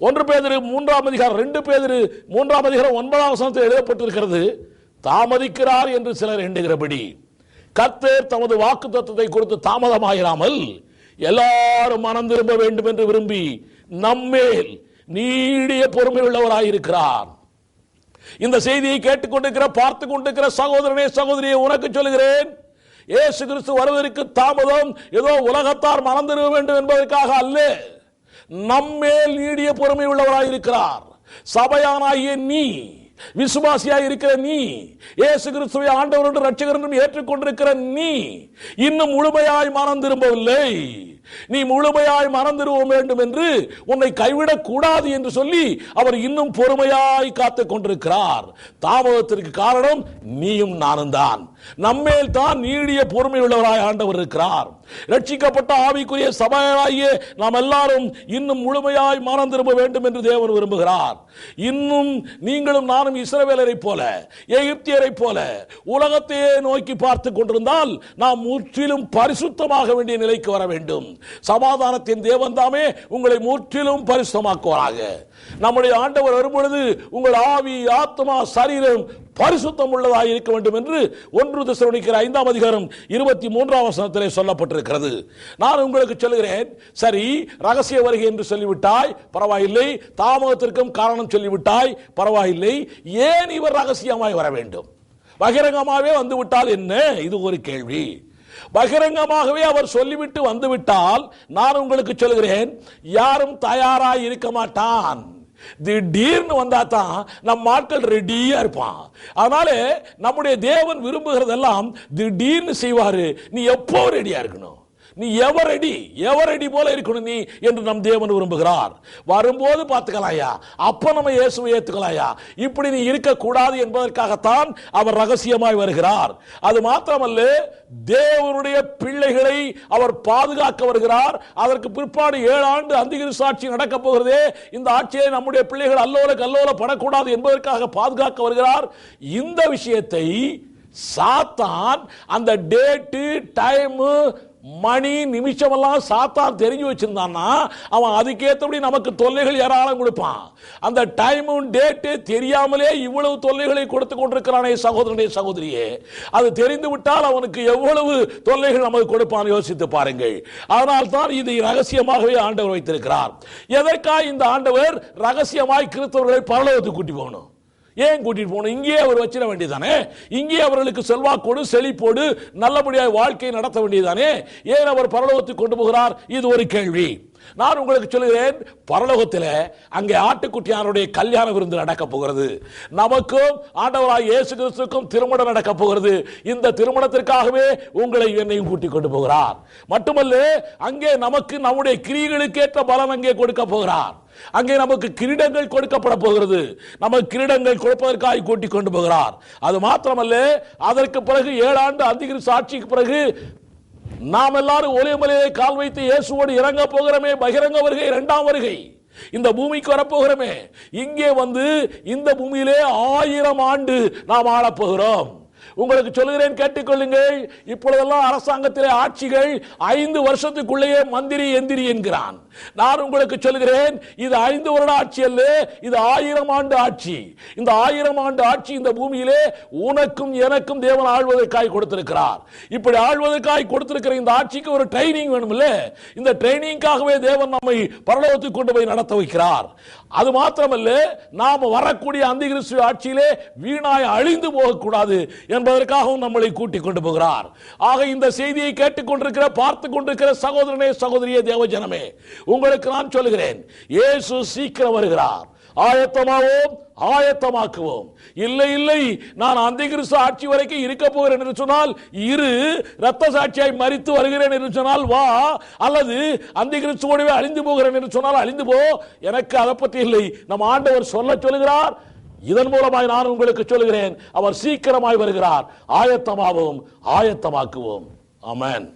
ஒன்று பேதிரு மூன்றாம் அதிகாரம் ரெண்டு பேதிரு மூன்றாம் அதிகாரம் ஒன்பதாம் வசனத்தில் எழுதப்பட்டிருக்கிறது தாமதிக்கிறார் என்று சிலர் எண்ணுகிறபடி கர்த்தர் தமது வாக்கு தத்துவத்தை கொடுத்து தாமதமாயிராமல் எல்லாரும் மனம் திரும்ப வேண்டும் என்று விரும்பி நம்மேல் நீடிய பொறுமை உள்ளவராயிருக்கிறார் இந்த செய்தியை கேட்டுக்கொண்டிருக்கிற பார்த்து கொண்டிருக்கிற சகோதரனே சகோதரியை உனக்கு சொல்லுகிறேன் ஏசு கிறிஸ்து வருவதற்கு தாமதம் ஏதோ உலகத்தார் மறந்துட வேண்டும் என்பதற்காக அல்ல. நம்மேல் நீடிய பொறுமை உள்ளவராயிருக்கிறார். சபையானாகிய நீ விசுவாசியாய் இருக்கிற நீ இயேசு கிறிஸ்துவை ஆண்டவர் என்று ரட்சகர் என்றும் ஏற்றுக்கொண்டிருக்கிற நீ இன்னும் முழுமையாய் மனம் திரும்பவில்லை. நீ முழுமையாய் மனம் வேண்டும் என்று உன்னை கைவிடக் கூடாது என்று சொல்லி அவர் இன்னும் பொறுமையாய் காத்துக் கொண்டிருக்கிறார் தாமதத்திற்கு காரணம் நீயும் நானும் தான். நம்மேல் தான் நீடிய பொறுமை உள்ளவராய் ஆண்டவர் இருக்கிறார். ரட்சிக்கப்பட்ட ஆவிக்குரிய சபையாகிய நாம் எல்லாரும் இன்னும் முழுமையாய் மனம் திரும்ப வேண்டும் என்று தேவன் விரும்புகிறார். இன்னும் நீங்களும் நானும் இஸ்ரவேலரை போல எகிப்தியரை போல உலகத்தையே நோக்கி பார்த்து கொண்டிருந்தால் நாம் முற்றிலும் பரிசுத்தமாக வேண்டிய நிலைக்கு வர வேண்டும். சமாதானத்தின் தேவன் தாமே உங்களை முற்றிலும் பரிசுத்தமாக்குவாராக. நம்முடைய ஆண்டவர் வரும்பொழுது உங்கள் ஆவி ஆத்மா சரீரம் பரிசுத்தம் உள்ளதாக இருக்க வேண்டும் என்று ஒன்று திசைக்கிற ஐந்தாம் அதிகாரம் இருபத்தி மூன்றாம் வசனத்திலே சொல்லப்பட்டிருக்கிறது. நான் உங்களுக்கு சொல்லுகிறேன் சரி ரகசிய வருகை என்று சொல்லிவிட்டாய் பரவாயில்லை. தாமதத்திற்கும் காரணம் சொல்லிவிட்டாய் பரவாயில்லை. ஏன் இவர் ரகசியமாய் வர வேண்டும்? பகிரங்கமாகவே வந்து விட்டால் என்ன? இது ஒரு கேள்வி. பகிரங்கமாகவே அவர் சொல்லிவிட்டு வந்துவிட்டால் நான் உங்களுக்கு சொல்கிறேன் யாரும் தயாராக இருக்க மாட்டான். திடீர்னு வந்தா தான் நம் ஆட்கள் ரெடியா இருப்பான். அதனால நம்முடைய தேவன் விரும்புகிறதெல்லாம் திடீர்னு செய்வாரு. நீ எப்போ ரெடியா இருக்கணும்? நீ எவரடி எவரடி எவர் போல இருக்கணும் நீ என்று நம் தேவன் விரும்புகிறார். வரும்போது பார்த்துக்கலாயா? அப்ப நம்ம இயேசுவை ஏத்துக்கலாயா? இப்படி நீ இருக்கக்கூடாது என்பதற்காகத்தான் அவர் ரகசியமாய் வருகிறார். அது மாத்திரமல்ல தேவனுடைய பிள்ளைகளை அவர் பாதுகாக்க வருகிறார். அதற்கு பிற்பாடு ஏழு ஆண்டு அந்திகிரி சாட்சி நடக்க போகிறதே இந்த ஆட்சியை நம்முடைய பிள்ளைகள் அல்லோல கல்லோல படக்கூடாது என்பதற்காக பாதுகாக்க வருகிறார். இந்த விஷயத்தை சாத்தான் அந்த டேட்டு டைமு மணி நிமிஷமெல்லாம் சாத்தான் தெரிஞ்சு வச்சிருந்தான்னா அவன் அதுக்கேற்றபடி நமக்கு தொல்லைகள் ஏராளம் கொடுப்பான். அந்த டைமும் டேட்டு தெரியாமலே இவ்வளவு தொல்லைகளை கொடுத்து கொண்டிருக்கிறானே சகோதரனே சகோதரியே. அது தெரிந்து விட்டால் அவனுக்கு எவ்வளவு தொல்லைகள் நமக்கு கொடுப்பான் யோசித்து பாருங்கள். அதனால் தான் இதை ரகசியமாகவே ஆண்டவர் வைத்திருக்கிறார். எதற்காக இந்த ஆண்டவர் ரகசியமாய் கிறிஸ்தவர்களை பரலோகத்துக்கு கூட்டி போகணும்? ஏன் கூட்டிட்டு போகணும்? இங்கேயே அவர் வச்சிட வேண்டியதானே இங்கேயே அவர்களுக்கு செல்வாக்கோடு செழிப்போடு நல்லபடியாக வாழ்க்கை நடத்த வேண்டியதானே ஏன் அவர் பரலோகத்துக்கு கொண்டு போகிறார்? இது ஒரு கேள்வி. நான் உங்களுக்கு சொல்லுகிறேன் பரலோகத்தில் அங்கே ஆட்டுக்குட்டியானுடைய கல்யாண விருந்து நடக்க போகிறது. நமக்கும் ஆண்டவராய் இயேசு கிறிஸ்துக்கும் திருமணம் நடக்க போகிறது. இந்த திருமணத்திற்காகவே உங்களை என்னையும் கூட்டிக் கொண்டு போகிறார். மட்டுமல்ல அங்கே நமக்கு நம்முடைய கிரிகளுக்கு பலன் அங்கே கொடுக்க போகிறார். அங்கே நமக்கு கிரீடங்கள் கொடுக்கப்பட போகிறது. நமக்கு கிரீடங்கள் கொடுப்பதற்காக கூட்டிக் கொண்டு போகிறார். அது மாத்திரமல்ல அதற்கு பிறகு ஏழாண்டு அதிகிரி சாட்சிக்கு பிறகு நாம் எல்லாரும் ஒரே மலையிலே கால் வைத்து இயேசுவோடு இறங்க போகிறோமே பகிரங்க வருகை இரண்டாம் வருகை. இந்த பூமிக்கு வரப்போகிறோமே. இங்கே வந்து இந்த பூமியிலே ஆயிரம் ஆண்டு நாம் ஆளப்போகிறோம் போகிறோம். உங்களுக்கு சொல்லுகிறேன் கேட்டுக்கொள்ளுங்கள். இப்பொழுதெல்லாம் அரசாங்கத்திலே ஆட்சிகள் ஐந்து வருஷத்துக்குள்ளேயே மந்திரி எந்திரி என்கிறான். நான் உங்களுக்கு சொல்லுகிறேன் இது ஐந்து வருட ஆட்சி அல்ல இது ஆயிரம் ஆண்டு ஆட்சி. இந்த ஆயிரம் ஆண்டு ஆட்சி இந்த பூமியிலே உனக்கும் எனக்கும் தேவன் ஆழ்வதற்காய் கொடுத்திருக்கிறார். இப்படி ஆழ்வதற்காய் கொடுத்திருக்கிற இந்த ஆட்சிக்கு ஒரு ட்ரைனிங் வேணும்ல இந்த ட்ரைனிங்காகவே தேவன் நம்மை பரலோகத்துக்கு கொண்டு போய் நடத்த வைக்கிறார். அது மாத்திரமல்ல நாம வரக்கூடிய அந்த ஆட்சியிலே வீணாய் அழிந்து போகக்கூடாது என்பதற்காகவும் நம்மளை கூட்டிக் கொண்டு போகிறார். ஆக இந்த செய்தியை கேட்டுக்கொண்டிருக்கிற பார்த்து கொண்டிருக்கிற சகோதரனே சகோதரியே தேவஜனமே உங்களுக்கு நான் சொல்லுகிறேன் இயேசு சீக்கிரம் வருகிறார். ஆயத்தமாவோம் ஆயத்தமாக்குவோம். இல்லை இல்லை நான் அந்த கிறிஸ்து ஆட்சி வரைக்கும் இருக்க போகிறேன் என்று சொன்னால் இரு ரத்த சாட்சியாய் மறித்து வருகிறேன் என்று சொன்னால் வா அல்லது அந்த கிறிஸ்துவோடவே அழிந்து போகிறேன் என்று சொன்னால் அழிந்து போ. எனக்கு அதை பற்றி இல்லை. நம் ஆண்டவர் சொல்ல சொல்லுகிறார் இதன் மூலமாய் நான் உங்களுக்கு சொல்லுகிறேன் அவர் சீக்கிரமாய் வருகிறார். ஆயத்தமாகவும் ஆயத்தமாக்குவோம். அமேன்